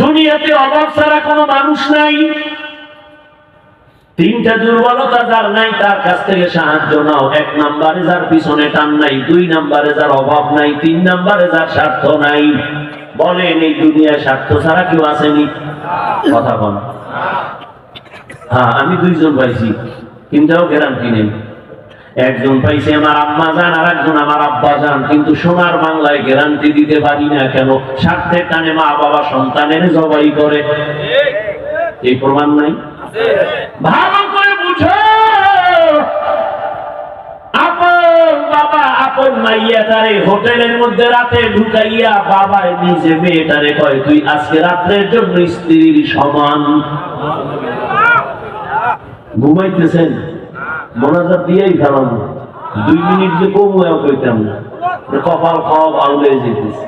দুনিয়াতে অভাব ছাড়া কোনো মানুষ নাই। তিনটা দুর্বলতা যার নাই, তার কাছ থেকে সাহায্য নাও। এক নাম্বারে যার পিছনে টান নাই, দুই নাম্বারে যার অভাব নাই, তিন নাম্বারে যার স্বার্থ নাই। বলেন, এই দুনিয়ায় স্বার্থ ছাড়া কেউ আসেনি? কথা বল। হ্যাঁ আমি দুইজন পাইছি, তিনটাও গ্যারান্টি নেই। একজন পাইছে আমার আম্মা যান আর একজন আমার আব্বা যান। কিন্তু সোনার বাংলায় গ্যারান্টি দিতে পারি না কেন? স্বার্থের টানে মা বাবা, সন্তানের জবাই করে। এই প্রমাণ নাই? ভালো করে বুঝো। ঘুমাইতেছেন? মোনাজাত দিয়েই ফেলাম। দুই মিনিট যে কমুয়াও কইতাম না। কপাল খাওয়া আউলে যেতেছে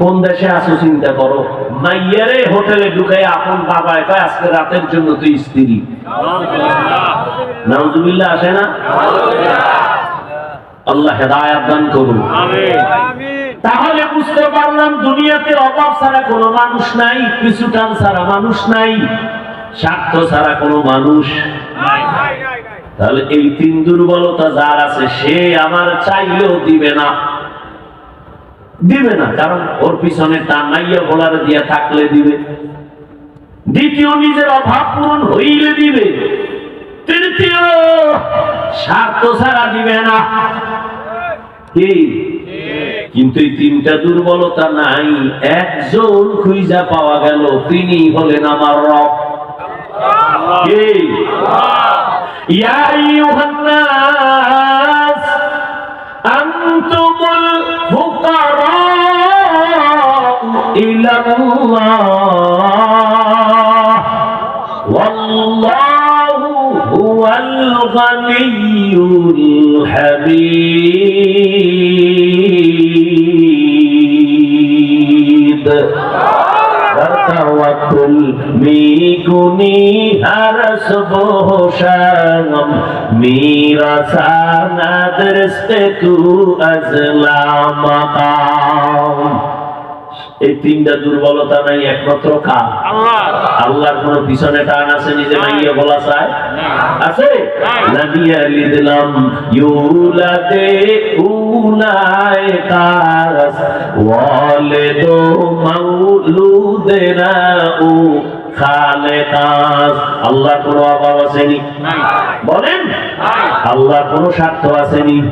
কোন দেশে আসো চিন্তা করো? মাইয়ারে হোটেলে ঢুকাই আপন বাবা কয় আজকে রাতের জন্য তুই স্ত্রী। নাউজুবিল্লাহ আসে না? আল্লাহ হেদায়াত দান করুন। তাহলে বুঝতে পারলাম দুনিয়াতে অভাব ছাড়া কোনো মানুষ নাই কিছু টান ছাড়া মানুষ নাই। স্বার্থ ছাড়া কোনো মানুষ তাহলে এই তিন দুর্বলতা যার আছে, সে আমার চাইলেও দিবে না। দিবে না, কারণ ওর পিছনে টান নাইয়া বলার দিয়া থাকলে দিবে। দ্বিতীয় নিজের অভাব পূরণ হইলে দিবে। তৃতীয় স্বার্থ ছাড়া দিবে না। কিন্তু এই তিনটা দুর্বলতা নাই। একজন খুঁজা পাওয়া গেল, তিনি হলেন আমার রব। يا أيها الناس أنتم الفقراء إلى الله. والله هو الغني الحميد. وتوكل ميكوني هرس بوشانم ميرا سانا درست تو ازلا مقام এই তিনটা দুর্বলতা নাই একমাত্র খা আল্লাহর কোন পিছনে টান আছে নিজে মাইয়া বলা চায়? আছে? নাবিয়া লিদলাম ইউলাদে উনায় কাস ওয়ালিদু মাউলুদেনা উ খালে কাস আল্লাহর কোন অভাব আসেনি বলেন। আল্লাহর কোন স্বার্থ আসেনি।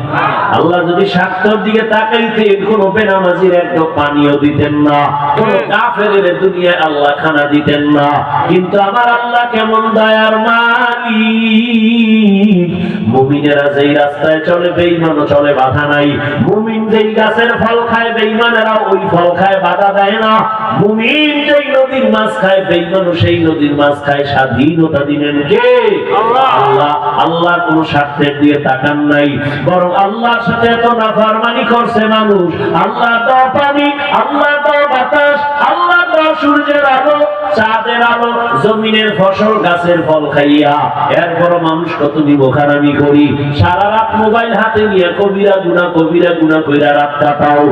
আল্লাহ যদি স্বার্থের দিকে তাকাইতেন কোন বেনামাজির একটু পানিও দিতেন না কোন কাফের দুনিয়ায় আল্লাহ খানা দিতেন না। কিন্তু আমার আল্লাহ কেমন দয়ার মালিক। মুমিনেরা যেই রাস্তায় চলে বেঈমানও চলে বাধা নাই। মুমিন যেই গাছের ফল খায় বেঈমানেরা ওই ফল খায় বাধা দেয় না। মুমিন যেই নদীর মাছ খায় বেঈমানও সেই নদীর মাছ খায়। স্বাধীনতা দিলেন কে? আল্লাহ। আল্লাহ কোন স্বার্থের দিয়ে তাকান নাই। বরং আল্লাহর সাথে এত নাফারমানি করছে মানুষ। আল্লাহ তো পানি আল্লাহ তো বাতাস সূর্যের আলো, চাঁদের আলো, জমিনের ফসল, গাছের ফল খাইয়া এরপর মানুষ কত নিমখারামি করি। সারা রাত মোবাইল হাতে নিয়ে কবিরা গুনা কবিরা গুনা কইরা রাত কাটাও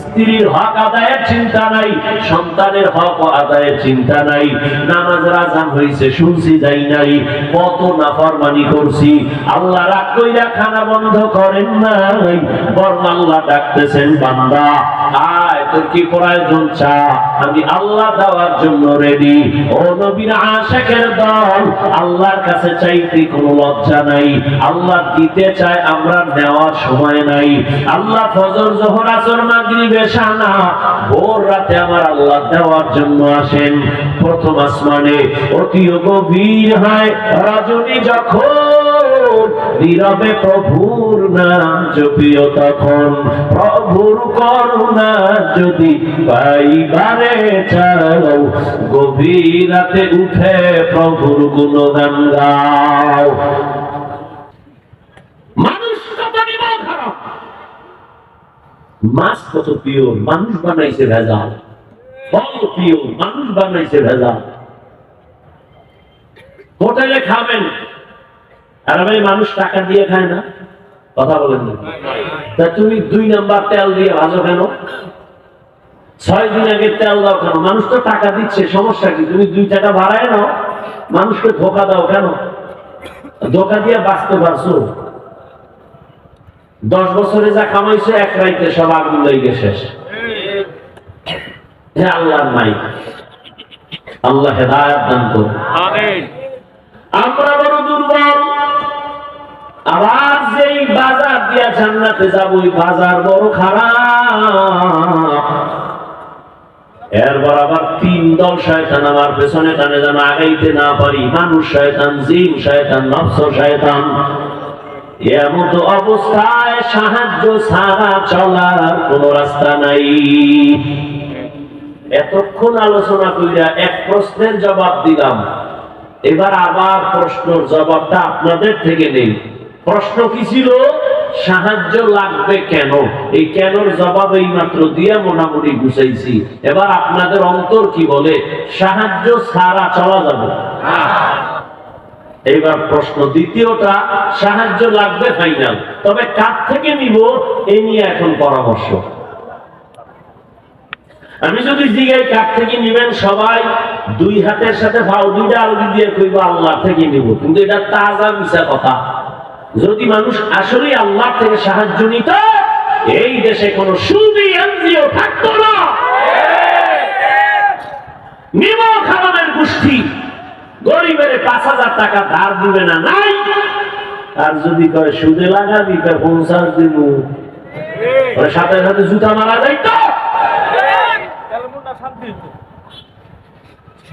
স্ত্রীর হক আদায়ের চিন্তা নাই, সন্তানের হক আদায়ের চিন্তা নাই। নামাজ রাজান হইছে, শুনছি যাই নাই, কত নাফরমানি করছি। আল্লাহ রাগ কইরা খানা বন্ধ করেন নাই, বরং আল্লাহ ডাকতেছেন বান্দা। আয় কি প্রয়োজন চা? আমি আল্লাহ দেওয়ার জন্য রেডি ও নবীর আশেকের দল, আল্লাহর কাছে চাইতে কোনো লজ্জা নাই। আল্লাহ দিতে চায় আমরা নেওয়ার সময় নাই। আল্লাহ ফজর, জোহর, আসর, মাগরিব এশানা ভোর রাতে আমার আল্লাহ দেওয়ার জন্য আসেন। প্রথম আসমানে অতি গভীর হয় রজনী যখন। প্রভুর নাম জপিও তখন। প্রভুর করুণা যদি পাইবারে চাও গভীর রাতে উঠে প্রভুর গুণগান গাও। মাছ কত পিওর মানুষ বানাইছে ভেজাল। ফল পিওর মানুষ বানাইছে ভেজাল। হোটেলে খাবেন, আর ভাই মানুষ টাকা দিয়ে খায় না। কথা বলেন না। তা তুমি দুই নাম্বার তেল দিয়ে ভাজো কেন? ছয় দিন আগে তেল দাও কেন? মানুষ তো টাকা দিচ্ছে সমস্যা কি? তুমি দুই টাকা ভাড়ায় নাও মানুষকে ধোকা দাও কেন? ধোকা দিয়ে বাঁচতে পারছ? দশ বছরে যা কামাইছে এক রাইতে সব আগুন লেগে শেষ। হে আল্লাহর নাই আল্লাহ হেদায়াত দান করুন। আমরা জান্নাতে যাব ওই বাজার বড় খারাপ। এরপর আবার তিন দল শয়তান আমার পেছনে টানে যেন আগাইতে না পারি। মানুষ শয়তান, জিন শয়তান, নফস শয়তান। এমত অবস্থায় সাহায্য ছাড়া চলার কোন রাস্তা নাই। এতক্ষণ আলোচনা কইরা এক প্রশ্নের জবাব দিলাম। এবার আবার প্রশ্নের জবাবটা আপনাদের থেকে নেই। প্রশ্ন কি ছিল? সাহায্য লাগবে কেন? এই কেনর জবাব এই মাত্র দিয়ে মোটামুটি গুছাইছি এবার আপনাদের অন্তর কি বলে? সাহায্য ছাড়া চলা যাবে এইবার প্রশ্ন দ্বিতীয়টা, সাহায্য লাগবে ফাইনাল। তবে কার থেকে নিব? এই নিয়ে এখন পরামর্শ। আমি যদি জিগাই কার থেকে নিবেন সবাই, দুই হাতের সাথে ফাউ দুইটা আলগি দিয়ে কইব আল্লাহ থেকে নিব। কিন্তু এটা তাজা মিশা কথা। যদি মানুষ আসলে আল্লাহ থেকে সাহায্য নিত, এই দেশে কোন সুদি এনজিও থাকতো না। গোষ্ঠী গরিবের পাঁচ হাজার টাকা ধার দিবে না, নাই। আর যদি সুদে লাগাবি দিব সাথে সাথে জুতা মারা যাইতো।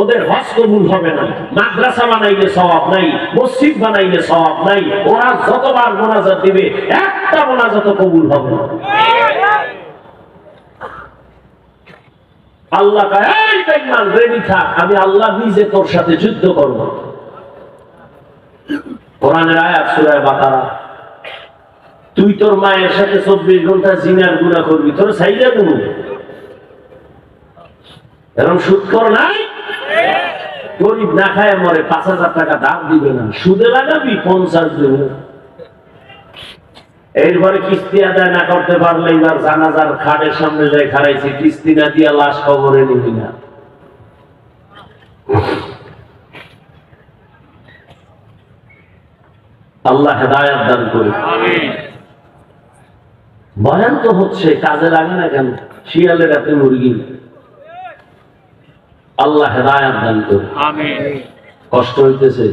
ওদের হজ কবুল হবে না। মাদ্রাসা বানাইলে সওয়াব নাই, মসজিদ বানাইলে সওয়াব নাই, ওরা যতবার মোনাজাত দিবে, একটা মোনাজাত কবুল হবে না। আল্লাহ রেডি থাক, আমি আল্লাহ নিজে তোর সাথে যুদ্ধ করব। কোরআনের আয়াত সূরা বাকারা, তুই তোর মায়ের সাথে চব্বিশ ঘণ্টা জিনার গুণা করবি, তোর সাইজা গুণ এরকম সুদ কর নাই? গরিব না খায় মরে পাঁচ হাজার টাকা দাম দিবে না। সুদে লাগাবি পঞ্চাশ দেবে এরপরে কিস্তি আদায় না করতে পারলে এবার জানাজার খাটের সামনে যাই খারাইছি কিস্তি না দিয়া লাশ কবরে নিবি না। আল্লাহ হেদায়াত দান করে। বয়ান তো হচ্ছে কাজে লাগে না কেন? শিয়ালের রাতে মুরগি। আল্লাহ হেদায়াত দান করে আমিন। কষ্ট হইতেছে।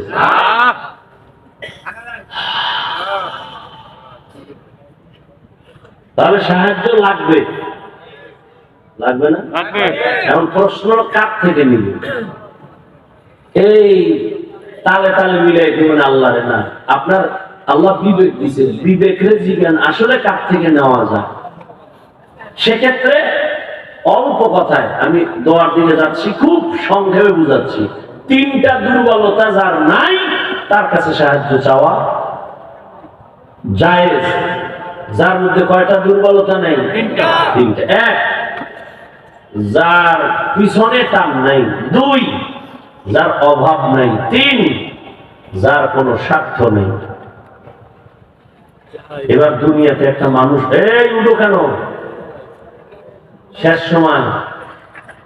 তাহলে সাহায্য লাগবে। লাগবে না? এখন প্রশ্ন কার থেকে নিব। এই তালে তালে মিলে দিবেন আল্লাহ রে না। আপনার আল্লাহ বিবেক দিছে। বিবেকের জিজ্ঞান আসলে কার থেকে নেওয়া যায়। সেক্ষেত্রে অল্প কথায় আমি দোয়ার দিকে যাচ্ছি খুব সংক্ষেপে বুঝাচ্ছি। তিনটা দুর্বলতা যার নাই তার কাছে সাহায্য চাওয়া জায়েজ। যার মধ্যে কয়টা দুর্বলতা নেই? তিনটা। এক যার পিছনে টান নাই। দুই যার অভাব নাই। তিন যার কোনো স্বার্থ নেই। এবার দুনিয়াতে একটা মানুষ এই উঠো কেন? শেষ সময়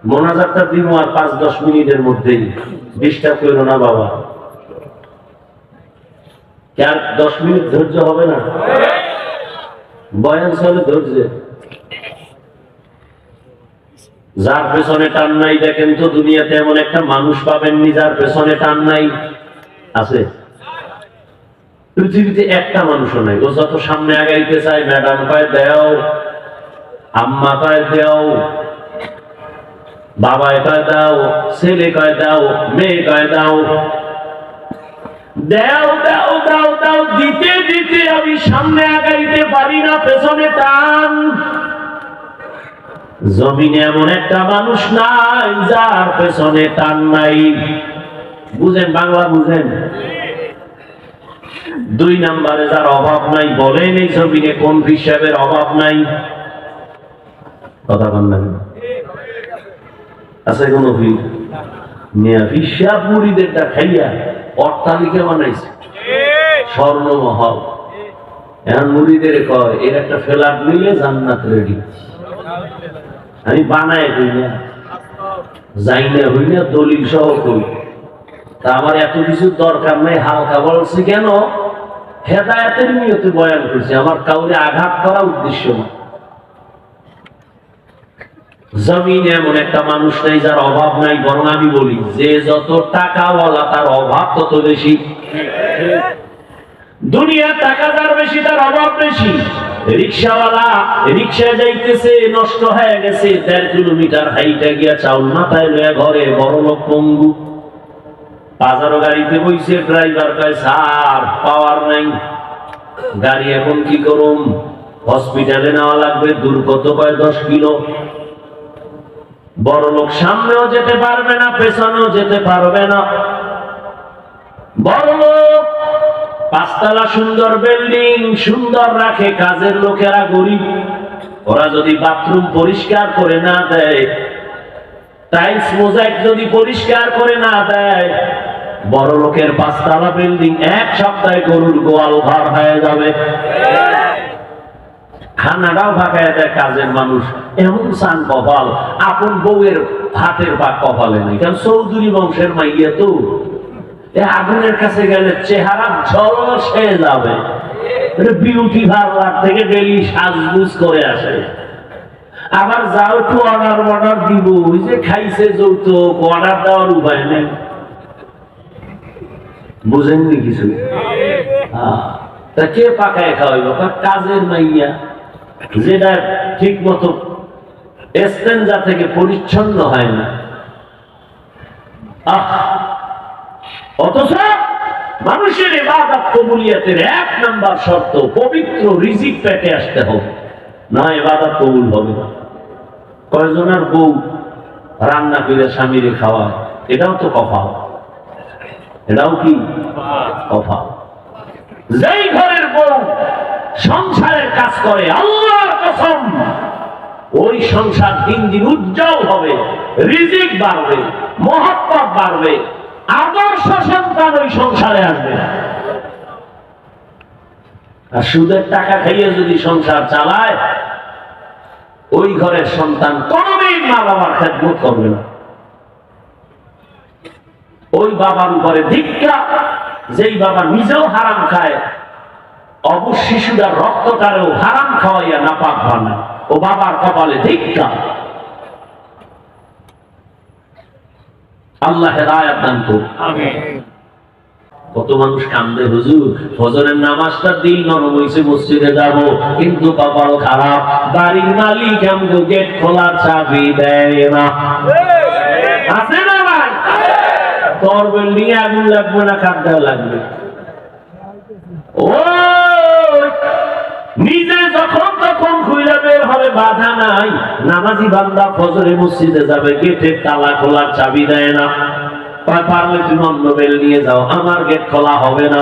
মোনাজাতটা দিব আর পাঁচ, দশ মিনিটের মধ্যেই। ডিস্টার্ব করো না বাবা। আর দশ মিনিট ধৈর্য হবে না? বয়ান চলে ধৈর্য। যার পেছনে টান নাই, দেখেন তো দুনিয়াতে এমন একটা মানুষ পাবেননি যার পেছনে টান নাই। আছে? পৃথিবীতে একটা মানুষও নাই। ও যত সামনে আগাইতে চায়, ম্যাডাম কয়, দেও। আম্মা কয় দেও বাবা কয় দাও, ছেলে কয় দাও, মেয়ে কয় দাও। দাও দাও দাও দাও, দিতে দিতে আমি সামনে আগাইতে পারি না, পেছনে টান। জমিনে এমন একটা মানুষ নাই, যার পেছনে টান নাই। বুঝেন, বাংলা বুঝেন? দুই নাম্বারে যার অভাব নাই, বলেন এই জমিনে কোন হিসাবের অভাব নাই? কথা বল না আছে কোন ভিড় মিয়া হিসাব মুড়িদেরটা খাইয়া অট্টালিকা বানাইছে। স্বর্ণমহল। এখন মুড়িদের কয়, এর একটা নিলে জান্নাত রেডি। আমি বানায় হই না যাই দলিল সহ কই। তা আমার এত কিছু দরকার নাই, হালকা বলছি কেন? হেদায়াতের নিয়তে বয়ান করছি, আমার কাউরে আঘাত করা উদ্দেশ্য না জমিনে এমন একটা মানুষ নাই যার অভাব নাই, বরং আমি বলি, যে যত টাকাওয়ালা তার অভাব তত বেশি। দুনিয়ার টাকা যার বেশি, তার অভাব বেশি। রিক্সাওয়ালা রিক্সা যাইতেছে, নষ্ট হয়ে গেছে, দেড় কিলোমিটার হাইটা গিয়া চাউল মাথায় লয়ে ঘরে বড় লোক পঙ্গু। বাজারও গাড়িতে বইছে, ড্রাইভার কয়, স্যার, পাওয়ার নাই। গাড়ি এখন কি করুম? হসপিটালে নেওয়া লাগবে দূর কত কয়, দশ কিলো। বড় লোক সামনেও যেতে পারবে না, পেছনেও যেতে পারবে না। বড় লোক, পাঁচতলা সুন্দর বিল্ডিং, সুন্দর রাখে, কাজের লোকেরা গরিব। ওরা যদি বাথরুম পরিষ্কার করে না দেয়, টাইলস মোজাইক যদি পরিষ্কার করে না দেয়, বড় লোকের পাঁচতলা বিল্ডিং এক সপ্তাহে গরুর গোয়াল ঘর হয়ে যাবে। খানাটাও ফাঁকায় দেয় কাজের মানুষ। এমন সান কপাল। আপন বউয়ের হাতের পা কপালে নেই। কারণ চৌধুরী বংশের মাইয়া তো। আগুনের কাছে গেলে চেহারা ঝলসে যাবে। বিউটি পার্লার থেকে ডেলি সাজগুজ করে আসে। আবার যাও একটু অর্ডার অর্ডার দিব। ওই যে খাইছে যৌতুক অর্ডার দেওয়ার উপায় নেই। বুঝেননি কিছু? হ্যাঁ। তা কে পাকায় খাওয়াইব? কাজের মাইয়া? যেটা ঠিক মতো এস্তেঞ্জা থেকে পরিচ্ছন্ন হয় না। অথচ মানুষের এবাদত কবুলিয়াতের এক নাম্বার শর্ত পবিত্র রিজিক পেটে আসতে হবে। না এবাদত কবুল হবে না। কয়জনের বউ রান্না করে স্বামীরে খাওয়ায়? এটাও তো কফা এটাও কি? কফা যেই ঘরের বউ সংসারের কাজ করে, আল্লাহর কসম। ওই সংসার দিন দিন উজ্জ্বল হবে, রিজিক বাড়বে, মহব্বত বাড়বে, আদর্শ সন্তান ওই সংসারে আসবে আর সুদের টাকা খাইয়ে যদি সংসার চালায়, ওই ঘরের সন্তান কোনদিন মা বাবার খেদমত করবে না। ওই বাবার উপরে ধিক্কা যেই বাবা নিজেও হারাম খায় অবশ শিশুরা রক্তকারেও হারাম খাওয়াইয়া নাপাক বানায় ও বাবার কপালে ধিক্কা আল্লাহ হেদায়াত দান করুন। কত মানুষ কান্দে হুজুর ফজরের নামাজটা দিন নরম হইছে মসজিদে যাব কিন্তু কপাল খারাপ। বাড়ির মালিক আমগো গেট খোলার চাবি দেয় না। আছে না ভাই তোর বিল্ডিং আগুন লাগবে না কাঁদা লাগবে? ও! নিজে যখন তখন খুইলা বের হবে, বাধা নাই। নামাজি বান্দা ফজরে মসজিদে যাবে গেটের তালা খোলার চাবি দেয় না। পারলে তুমি অন্য বেল যাও, আমার গেট খোলা হবে না।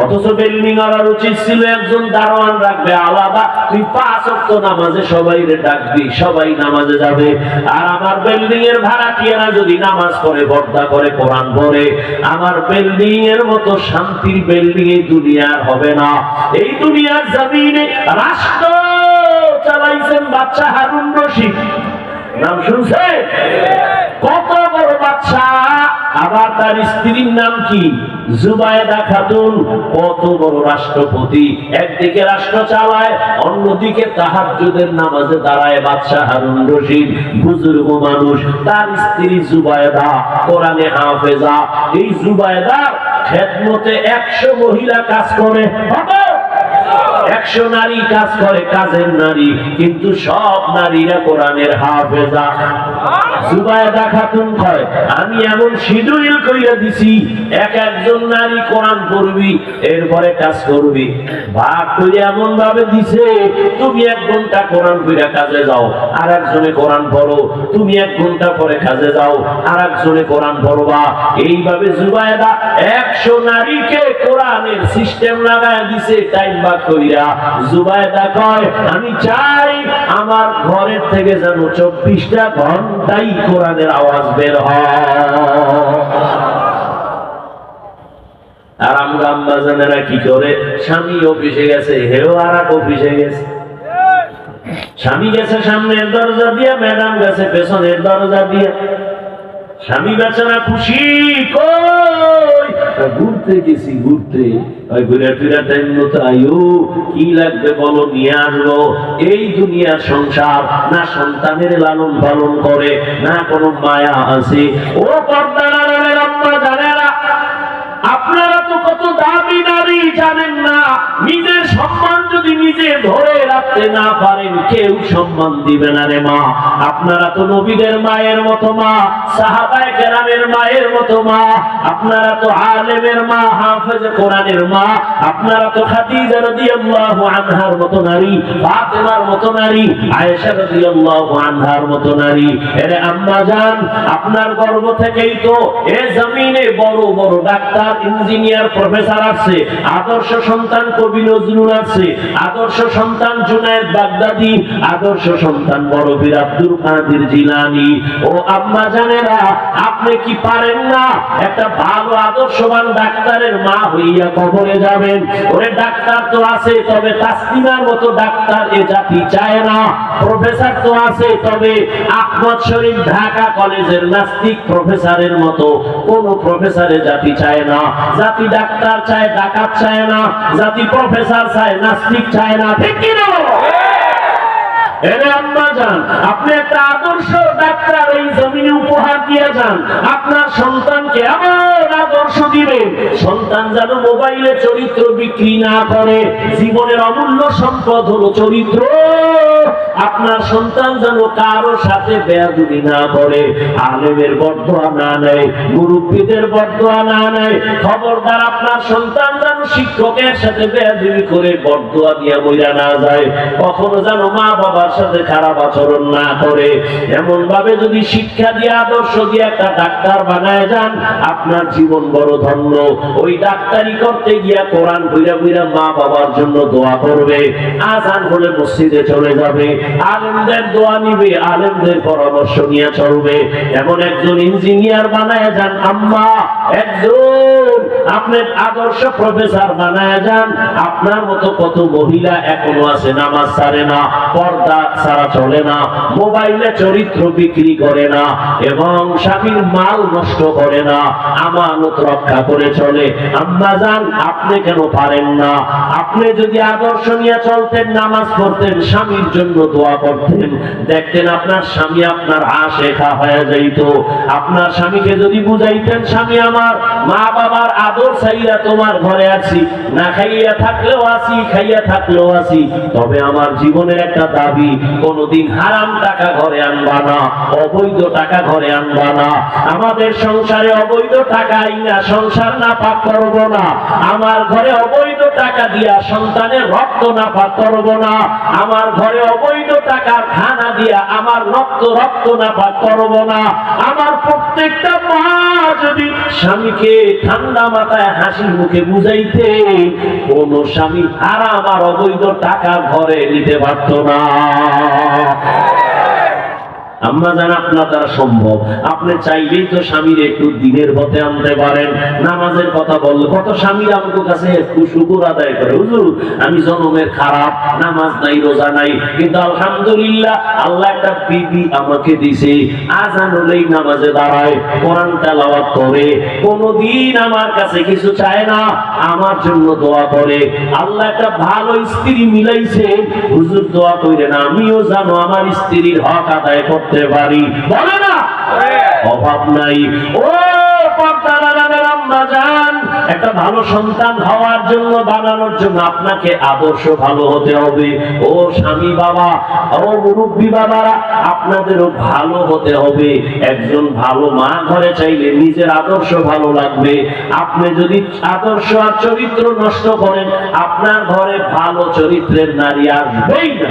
অথচ বিল্ডিং উচিত ছিল একজন দারোয়ান রাখবে, আলাদা। তুই পাঁচ নামাজে সবাই ডাকবি, সবাই নামাজে যাবে। আর আমার এর ভাড়াটিয়ারা যদি নামাজ করে, কোরআন আমার বিল্ডিং এর মতো শান্তির দুনিয়ার হবে না। এই দুনিয়ার জমিনে রাষ্ট্র চালাইছেন বাচ্চা হারুন রশিদ। নাম শুনছে কত বড় বাচ্চা আবার তার স্ত্রীর নাম কি? জুবায়দা খাতুন। কত বড় রাষ্ট্রপতি। একদিকে রাষ্ট্র চালায়, অন্যদিকে তাহাজ্জুদের নামাজে দাঁড়ায় বাদশাহ হারুন রশিদ। বুজুর্গ মানুষ, তার স্ত্রী জুবায়দা, কোরআনে হাফেজা। এই জুবায়দার খেদমতে একশো মহিলা কাজ করে। হবে একশো নারী কাজ করে, কাজের নারী, কিন্তু সব নারীরা কোরআনের হাফেজা। জুবায়দা খাতুন আমি এমন কইরা দিছি, এক একজন নারী কোরআন পড়বি, এরপরে কাজ করবি। ভাগ করে এমন ভাবে দিছে, তুমি এক ঘণ্টা কোরআন কাজে যাও আর একজনে কোরআন পড়ো, তুমি এক ঘণ্টা পরে কাজে যাও আর একজনে কোরআন পড়বা। এইভাবে জুবায়দা একশো নারীকে কোরআনের সিস্টেম লাগায় দিছে, টাইম ভাগ কইরা। কয়, আমি চাই আমার ঘরের থেকে যেন চব্বিশটা ঘন্টাই কোরআনের আওয়াজ বের হয়। আর আমরা কি করে? স্বামী অফিসে গেছে, হেও আর অফিসে গেছে। স্বামী গেছে সামনের দরজা দিয়া, ম্যাডাম গেছে পেছনের দরজা দিয়া। স্বামী বেচারা খুশি তা ঘুরতে গেছি, ঘুরতে। ওই ঘুরে ফিরে টাইম মতো আয়ু, কি লাগবে বলো, নিয়ে আসব এই দুনিয়ার সংসার না সন্তানের লালন পালন করে, না কোনো মায়া আছে। ও পর্দারা নিজে ধরে রাখতে না পারেন, কেউ সম্মান দিবে না রে মা। আপনারা তো নবীদের মায়ের মতো মা মায়ের মতো মা, আপনারা তো আলেমের মা, হাফেজ কোরআনের মা, আপনারা তো খাদিজা রাদিয়াল্লাহু আনহার মতো নারী, ফাতেমার মতো নারী, আয়েশা রাদিয়াল্লাহু আনহার মতো নারী। এরে আম্মা জান, আপনার গর্ভ থেকেই তো এ জমিনে বড় বড় ডাক্তার, ইঞ্জিনিয়ার, প্রফেসর আছে আদর্শ সন্তান কবি নজরুল আছে আদর্শ সন্তান জুনায়েদ বাগদাদি, আদর্শ সন্তান বড় বীর আব্দুল কাদের জিলানি। ও আম্মা জানেরা, আপনি কি পারেন না? একটা ভালো আদর্শবান ডাক্তারের মা হইয়া কবরে যাবেন। ওরে ডাক্তার তো আছে, তবে তাসলিমার মতো ডাক্তার এ জাতি চায় না। প্রফেসর তো আছে, তবে আহমদ শরীফ ঢাকা কলেজের নাস্তিক প্রফেসরের মতো কোন প্রফেসরের জাতি চায় না। জাতি ডাক্তার চায়, ডাকাত চায় না। জাতি প্রফেসর চায়, নাস্তিক চায় না ঠিক কি না? যান আপনি একটা আদর্শ ডাক্তার এই জমিনে উপহার দিয়ে যান। আপনার সন্তানকে এমন আদর্শ দিবেন সন্তান যেন মোবাইলে চরিত্র বিক্রি না করে। জীবনের অমূল্য সম্পদ হলো চরিত্র। আপনার সন্তান যেন কারও সাথে বেয়াদুবি না করে। আলেমের বর্দোয়া না নেয় মুরব্বীদের বর্দোয়া না নেয়। খবরদার আপনার সন্তান যেন শিক্ষকের সাথে বেয়াদুবি করে বর্দোয়া দিয়ে বইয়া না যায়। কখনো যেন মা বাবার সাথে খারাপ আচরণ না করে। এমন ভাবে যদি শিক্ষা দিয়ে, আদর্শ দিয়ে একটা ডাক্তার বানায় যান, আপনার জীবন বড় ধন্য। ওই ডাক্তারি করতে গিয়া কোরআন বুইরা বুইরা মা বাবার জন্য দোয়া করবে। আজান হলে মসজিদে চলে যাবে। আলেমদের দোয়া নিবে, আলেমদের পরামর্শ নিয়ে চলবে। এমন একজন ইঞ্জিনিয়ার বানায় যান, আম্মা, একজন। আপনি আদর্শ প্রফেসর বানায় যান, আপনার মতো কত মহিলা এখনও আছে, নামাজ ছাড়ে না, পর্দা ছাড়া চলে না, মোবাইলে চরিত্র বিক্রি করে না, এবং স্বামীর মাল নষ্ট করে না, আমানত রক্ষা করে চলে। আম্মা যান আপনি কেন পারেন না? আপনি যদি আদর্শ নিয়ে চলতেন, নামাজ পড়তেন, স্বামীর জন্য দোয়া করতেন, দেখতেন আপনার স্বামী আপনার আশেখা হয়ে যাইত। আপনার স্বামীকে যদি বুঝাইতেন, স্বামী আমার মা বাবার আদর চাইয়া তোমার ঘরে আছি। না খাইয়া থাকলেও আছি, খাইয়া থাকলেও আছি। তবে আমার জীবনের একটা দাবি, কোনদিন হারাম টাকা ঘরে আনবা না, অবৈধ টাকা ঘরে আনবা না। আমাদের সংসারে অবৈধ টাকা আইনা সংসার না পাক করব না। আমার ঘরে অবৈধ টাকা দিয়া সন্তানের রক্ত না পাক করব না। আমার ঘরে অবৈধ টাকার খানা দিয়া আমার রক্ত রক্ত না পাক করব না। আমার প্রত্যেকটা মা যদি স্বামীকে ঠান্ডা মাথায় হাসি মুখে বুঝাইতে কোন স্বামী আর আমার অবৈধ টাকা ঘরে নিতে পারত না। আমরা জান আপনার দ্বারা সম্ভব। আপনি চাইলেই তো স্বামীর একটু দিনের পথে আনতে পারেন, নামাজের কথা বলল কত স্বামীর আমাদের কাছে একটু শুকুর আদায় করে। হুজুর, আমি জনমের খারাপ, নামাজ নাই, রোজা নাই, কিন্তু আলহামদুলিল্লাহ আল্লাহ একটা বিবি আমাকে দিছে। আজান হলেই নামাজে দাঁড়ায়, কোরআন তেলাওয়াত করে। কোনদিন আমার কাছে কিছু চায় না, আমার জন্য দোয়া করে। আল্লাহ একটা ভালো স্ত্রী মিলাইছে। হুজুর, দোয়া কইরেন, আমিও জানো আমার স্ত্রীর হক আদায় করতে পারি বলে না? অভাব নাই। ও একটা ভালো সন্তান হওয়ার জন্য বানানোর জন্য আপনাকে আদর্শ ভালো হতে হবে। ও স্বামী বাবা, ও মুরব্বী বাবারা, আপনাদেরও ভালো হতে হবে। একজন ভালো মা ঘরে চাইলে নিজের আদর্শ ভালো লাগবে। আপনি যদি আদর্শ আর চরিত্র নষ্ট করেন, আপনার ঘরে ভালো চরিত্রের নারী আসবেই না।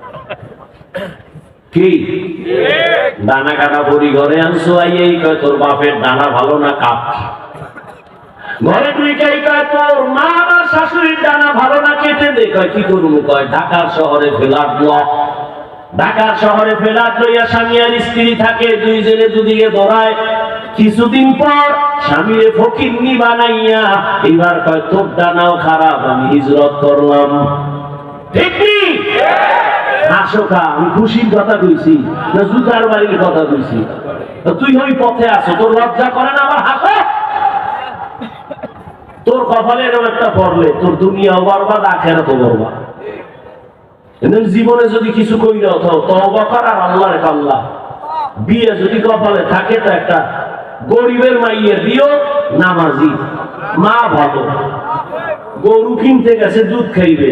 কি? দানা কাটা পরি ঘরে আনছো আইয়েই কয়, তোর বাপের দানা ভালো না কাপ ঘরে কে কয়, তোর মা আর শাশুড়ির দানা ভালো না কেটে দে, কয়, কি করব, কয়, ঢাকার শহরে ফেলার ব্লক ঢাকার শহরে ফেলার লইয়া স্বামী আর স্ত্রী থাকে দুই জনে দুদিকে ধরায়। কিছুদিন পর স্বামীরে ফকিন্নি বানাইয়া, এবার কয়, তোর দানাও খারাপ, আমি হিজরত করলাম। ঠিক আমি খুশির কথা না জুতার বাড়ির কথা তুই ওই পথে আছো, তোর লজ্জা করে না আমার তোর কপালে এরকম একটা পড়লে, তোর দুনিয়া বরবাদ বরবাদ। জীবনে যদি কিছু কই দাও তো তওবা কর আর আল্লাহর বিয়ে যদি কপালে থাকে, তো একটা গরিবের মাইয়ের দিও, নামাজি। মা ভালো। গরু কিনতে গেছে, দুধ খাইবে।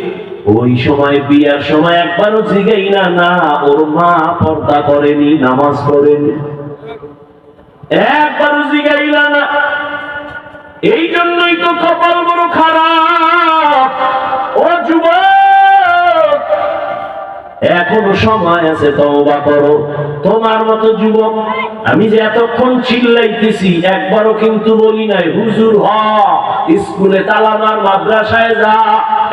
ওই সময় বিয়ার সময় একবারও জিগাই না না, ওর মা পর্দা করেনি, নামাজ পড়েনি। একবারও জিগাইলা না এই জন্যই তো কপাল বড় খারাপ। ও যুবক, এখনও সময় আছে, তওবা করো। তোমার মতো যুবক, আমি যে এতক্ষণ চিল্লাইতেছি, একবারও কিন্তু বলি নাই, হুজুর হ, স্কুলে তালামার মাদ্রাসায় যা।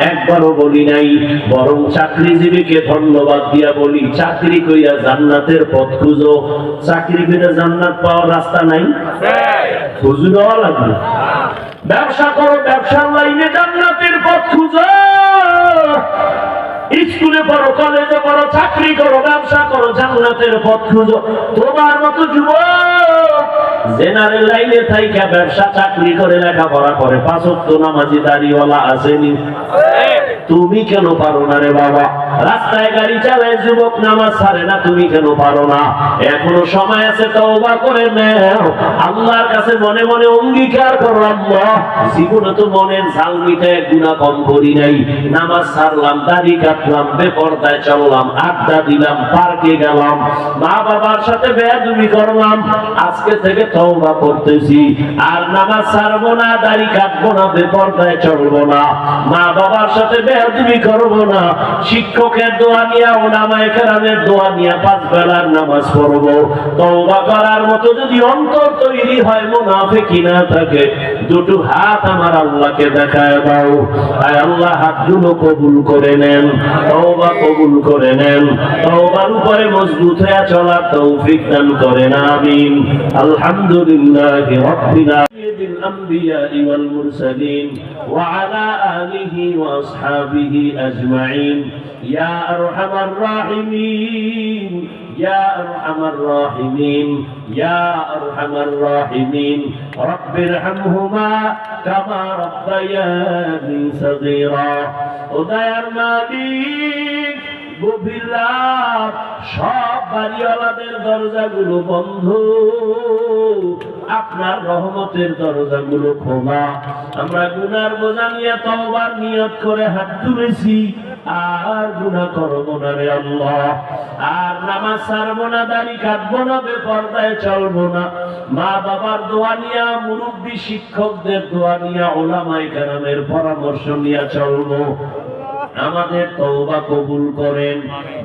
একবারও বলি নাই বরং চাকরিজীবীকে ধন্যবাদ দিয়া বলি চাকরি কইরা জান্নাতের পথ খুঁজো। চাকরি করে জান্নাত পাওয়ার রাস্তা নাই? হওয়া লাগবে। ব্যবসা করো ব্যবসার লাইনে জান্নাতের পথ খুঁজো। স্কুলে পড়ো কলেজে পড়ো চাকরি করো ব্যবসা করো জান্নাতের পথ খুঁজো। তোমার মতো যুবক জেনারেল লাইনে থাইকা ব্যবসা চাকরি করে লেখাপড়া করে পাঁচক্ত নামাজি দাড়িওয়ালা আসেনি। তুমি কেন পারো না রে বাবা? রাস্তায় গাড়ি চালায় যুবক নামাজ ছাড়ে না, তুমি কেন পারো না? এখনও সময় আছে, তওবা করে নাও। আল্লাহর কাছে মনে মনে অঙ্গীকার করো, আল্লাহ। জীবনে তো মনের ঝাল মিটায় গুনাহ কম করি নাই। নামাজ ছাড়লাম, দাড়ি কাটলাম, বেপরদায় চললাম, আড্ডা দিলাম, পার্কে গেলাম, মা বাবার সাথে বেয়াদবি করলাম, আজকে থেকে তওবা করতেছি। আর নামাজ ছাড়বো না, দাড়ি কাটবো না, বেপরদায় চলবো না। মা বাবার সাথে তুমি করব না। শিক্ষকের দোয়া নিয়া ওনামায় কেরামের দোয়া নিয়া পাঁচ বেলার নামাজ পড়ব। তওবা করার মতো যদি অন্তর তৈরি হয় মুনাফিকি না থাকে। দুটো হাত আমার আল্লাহকে দেখায় দাও। আর আল্লাহ, হাতগুলো কবুল করে নেন, তওবা কবুল করে নেন। তওবার উপরে মজবুত হয়ে চলার তৌফিক দান করেন, আমিন। আলহামদুলিল্লাহ রাব্বিল الأنبياء والمرسلين وعلى آله وأصحابه أجمعين يا أرحم الراحمين يا أرحم الراحمين يا أرحم الراحمين رب ارحمهما كما ربياني صغيرا উদয়ার মালিক গভীর রাত সব বাড়িওয়ালাদের দরজাগুলো বন্ধ আপনার রহমতের দরজাগুলো খোলা। আমরা গুনার বোঝা নিয়ে তওবার নিয়ত করে হাত তুলেছি। আর গুনাহ করব না রে আল্লাহ। আর নামাজ ছাড়বো না, দাড়ি কাটবো না, বেপর্দায় চলবো না। মা বাবার দোয়া নিয়া, মুরব্বী শিক্ষকদের দোয়া নিয়া ওলামাই কেরামের পরামর্শ নিয়ে চলবো। আমাদের তওবা কবুল করেন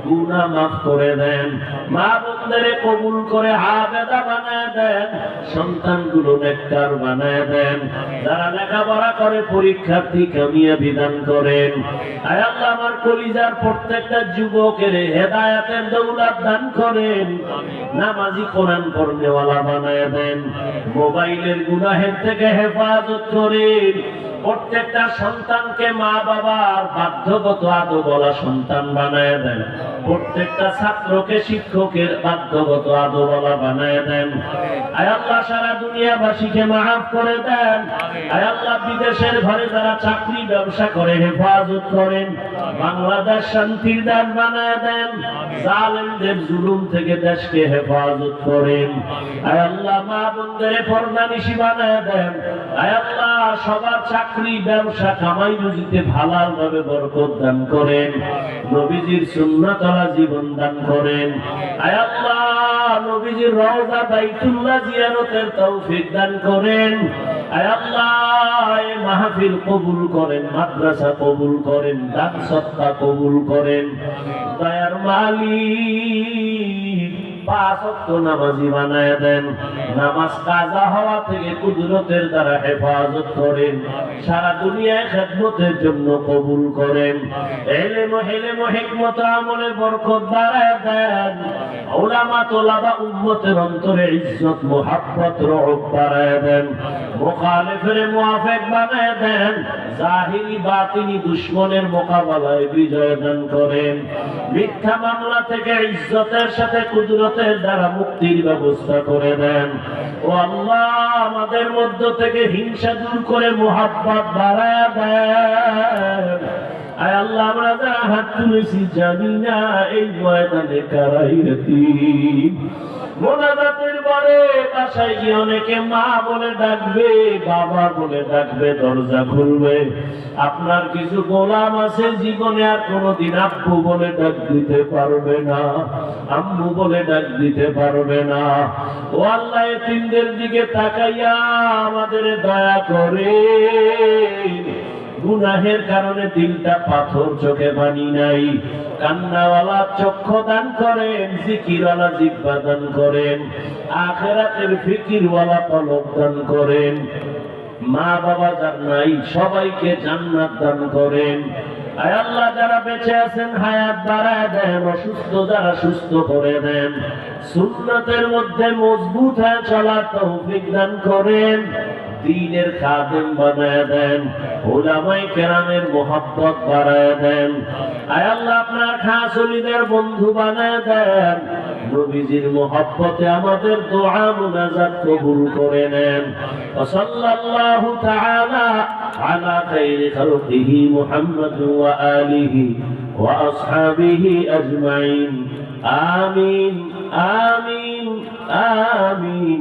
গুনাহ মাফ করে দেন মা বোনদের কবুল করে আবেদা বানায় দেন সন্তানগুলো নেককার বানায় দেন। যারা লেখাপড়া করে পরীক্ষার্থী কামিয়া বিধান করেন। আয় আল্লাহ আমার কলিজার প্রত্যেকটা যুবকের হেদায়াতের দৌলত দান করেন। নামাজি কোরআন পড়নেওয়ালা বানায় দেন। মোবাইলের গুনাহের থেকে হেফাজত করেন। প্রত্যেকটা সন্তানকে মা বাবার বাধ্যগত আদো বলা সন্তান বানায় দেন। প্রত্যেকটা ছাত্রকে শিক্ষকের বাধ্যগত আদো বলা বানায় দেন। আয় আল্লাহ সারা দুনিয়াবাসীকে মাফ করে দেন। আয় আল্লাহ বিদেশের ঘরে যারা চাকরি ব্যবসা করে হেফাজত করেন বাংলাদেশ শান্তির দান বানায় দেন। জালেমদের জুলুম থেকে দেশকে হেফাজত করেন। আয় আল্লাহ মা বন্ধের পর্দানিশি বানায় দেন। আয় আল্লাহ সবার চাকরি ব্যবসা কামাই রুজিতে ভালাল ভাবে বরকত দান করেন। নবীজির সুন্নাতলা জীবন দান করেন। আয় আল্লাহ নবীজির রওজা বাইতুল্লাহ জিয়ারতের তৌফিক দান করেন। আয় আল্লাহ এই মাহফিল কবুল করেন মাদ্রাসা কবুল করেন দান সত্তা কবুল করেন। দয়ার মালিক পাঁচ ওয়াক্ত নামাজি বানায় দেন। নামাজ কাজা হওয়া থেকে কুদরতের দ্বারা হেফাজত করেন। সারা দুনিয়ায় খেদমতের জন্য কবুল করেন। এলেম হেলেম হিকমত আমলে বরকত বাড়ায় দেন। ওলামা তোলাবা উম্মতের অন্তরে ইজ্জত মোহাব্বত রহব বাড়ায় দেন। মুআফিক বানায় দেন। জাহিরি বাতিনি দুশ্মনের মোকাবেলায় বিজয় দান করেন। মিথ্যা মামলা থেকে ইজ্জতের সাথে কুদরতের দ্বারা মুক্তির ব্যবস্থা করে দেন। ও আল্লাহ, আমাদের মধ্য থেকে হিংসা দূর করে মোহাব্বত বাড়া দেন। আয় আল্লাহ, আমরা হাত তুলেছি জানি না এই ময়দানে কারাই রতি মোনাজাতের পরে বাসায় গিয়ে অনেকে মা বলে ডাকবে, বাবা বলে ডাকবে, দরজা খুলবে। আপনার কিছু গোলাম আছে জীবনে আর কোনোদিন আব্বু বলে ডাক দিতে পারবে না, আম্মু বলে ডাক দিতে পারবে না। ও আল্লাহ, এতিমদের দিকে তাকাইয়া আমাদের দয়া করে। গুনাহের কারণে দিলটা পাথর চোখে পানি নাই। কান্নাওয়ালা চক্ষু দান করেন, জিকিরওয়ালা জিব্বা দান করেন, আখেরাতের ফিকিরওয়ালা পলক দান করেন। মা বাবা যার নাই, সবাইকে জান্নাত দান করেন। আয় আল্লাহ, যারা বেঁচে আছেন, হায়াত বাড়ায় দেন, অসুস্থ যারা সুস্থ করে দেন। সুন্নতের মধ্যে মজবুত হয়ে চলার তৌফিক দান করেন। দিনের খাদেম বানায় দেন ওলামাই কেরামের মোহাব্বত বাড়ায় দেন। আয় আল্লাহ, আপনার খাসলিদের বন্ধু বানায় দেন। নবীজির মোহাব্বতে আমাদের দোয়া মুনাজাত কবুল করে নেন। ওয়াসাল্লাল্লাহু তাআলা আলা খাইরি খালকিহি ওয়া আলিহি ওয়া আসহাবিহি আজমাইন। আমিন আমিন আমিন।